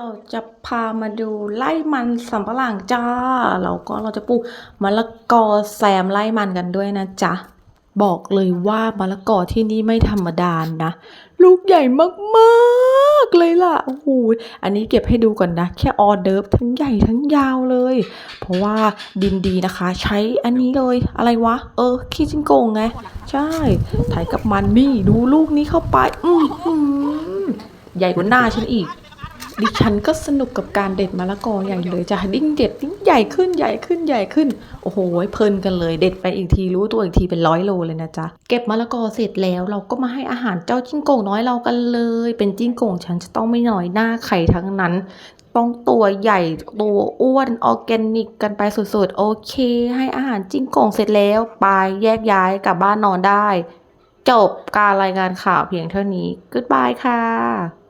เราจะพามาดูไร่มันสำปะหลังจ้า แล้วก็เราจะปลูกมะละกอแซมไร่มันกันด้วยนะจ๊ะ บอกเลยว่ามะละกอที่นี่ไม่ธรรมดานะ ลูกใหญ่มากๆเลยล่ะ โอ้โห อันนี้เก็บให้ดูก่อนนะ แค่ออเดิร์ฟทั้งใหญ่ทั้งยาวเลย เพราะว่าดินดีนะคะ ใช้อันนี้เลย อะไรวะ เออ ขี้จิงโกงไง ใช่ไถกับมันนี่ ดูลูกนี้เข้าไป อือหือใหญ่กว่าหน้าฉันอีก ดิฉันก็สนุกกับการเด็ดมะละกอใหญ่เลยจ้ะดิ้งเด็ดดิ้งใหญ่ขึ้นใหญ่ขึ้นใหญ่ขึ้น โอ้โหเพลินกันเลย เด็ดไปอีกทีรู้ตัวอีกทีเป็นร้อยโลเลยนะจ๊ะเก็บมะละกอเสร็จแล้วเราก็มาให้อาหารเจ้าจิ้งโก่งน้อยเรากันเลย เป็นจิ้งโก่งฉันจะต้องไม่น้อยหน้าใครทั้งนั้น ต้องตัวใหญ่ตัวอ้วนออร์แกนิกกันไปสุดๆโอเค ให้อาหารจิ้งโก่งเสร็จแล้วไปแยกย้ายกลับบ้านนอนได้ จบการรายงานข่าวเพียงเท่านี้ Goodbye ค่ะ